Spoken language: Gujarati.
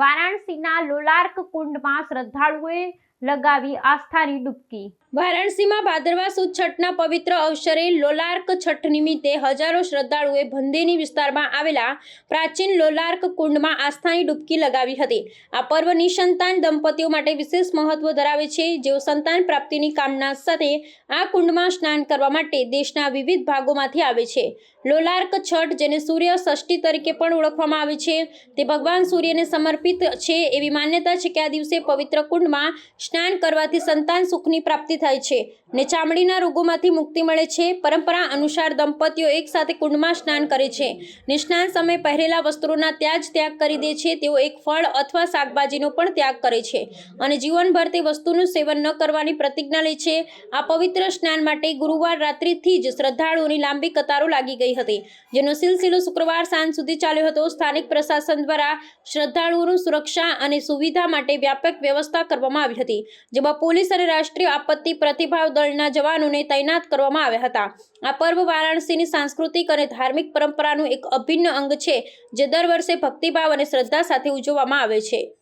વારાણસીના લોલાર્ક કુંડમાં શ્રદ્ધાળુઓએ લગાવી આસ્થાની ડૂબકી. વારાણસીમાં ભાદરવા સુદ છઠના પવિત્ર અવસરે લોલાર્ક છઠ નિમિત્તે હજારો શ્રદ્ધાળુઓએ ભંદેની વિસ્તારમાં આવેલા પ્રાચીન લોલાર્ક કુંડમાં આસ્થાની ડૂબકી લગાવી હતી. આ પર્વ નિસંતાન દંપતીઓ માટે વિશેષ મહત્વ ધરાવે છે. જેઓ સંતાન પ્રાપ્તિની કામના સાથે આ કુંડમાં સ્નાન કરવા માટે દેશના વિવિધ ભાગોમાંથી આવે છે. લોલાર્ક છઠ જેને સૂર્ય ષષ્ઠી તરીકે પણ ઓળખવામાં આવે છે. તે ભગવાન સૂર્યને સમર્પિત છે એવી માન્યતા છે કે આ દિવસે પવિત્ર કુંડમાં સ્નાન કરવાથી સંતાન સુખની પ્રાપ્તિ થાય છે. ને ચામડીના રોગોમાંથી મુક્તિ મળે છે. પરંપરા અનુસાર દંપતીઓ એકસાથે કુંડમાં સ્નાન કરે છે. ને સમયે પહેરેલા વસ્ત્રોના ત્યાં જ ત્યાગ કરી દે છે. તેઓ એક ફળ અથવા શાકભાજીનો પણ ત્યાગ કરે છે અને જીવનભર તે વસ્તુનું સેવન ન કરવાની પ્રતિજ્ઞા લે છે. આ પવિત્ર સ્નાન માટે ગુરુવાર રાત્રિથી જ શ્રદ્ધાળુઓની લાંબી કતારો લાગી ગઈ હતી, જેનો સિલસિલો શુક્રવાર સાંજ સુધી ચાલ્યો હતો. સ્થાનિક પ્રશાસન દ્વારા શ્રદ્ધાળુઓનું સુરક્ષા અને સુવિધા માટે વ્યાપક વ્યવસ્થા કરવામાં આવી હતી, જેમાં પોલીસ અને રાષ્ટ્રીય આપત્તિ પ્રતિભાવ દળના જવાનોને તૈનાત કરવામાં આવ્યા હતા. આ પર્વ વારાણસીની સાંસ્કૃતિક અને ધાર્મિક પરંપરાનું એક અભિન્ન અંગ છે, જે દર વર્ષે ભક્તિભાવ અને શ્રદ્ધા સાથે ઉજવવામાં આવે છે.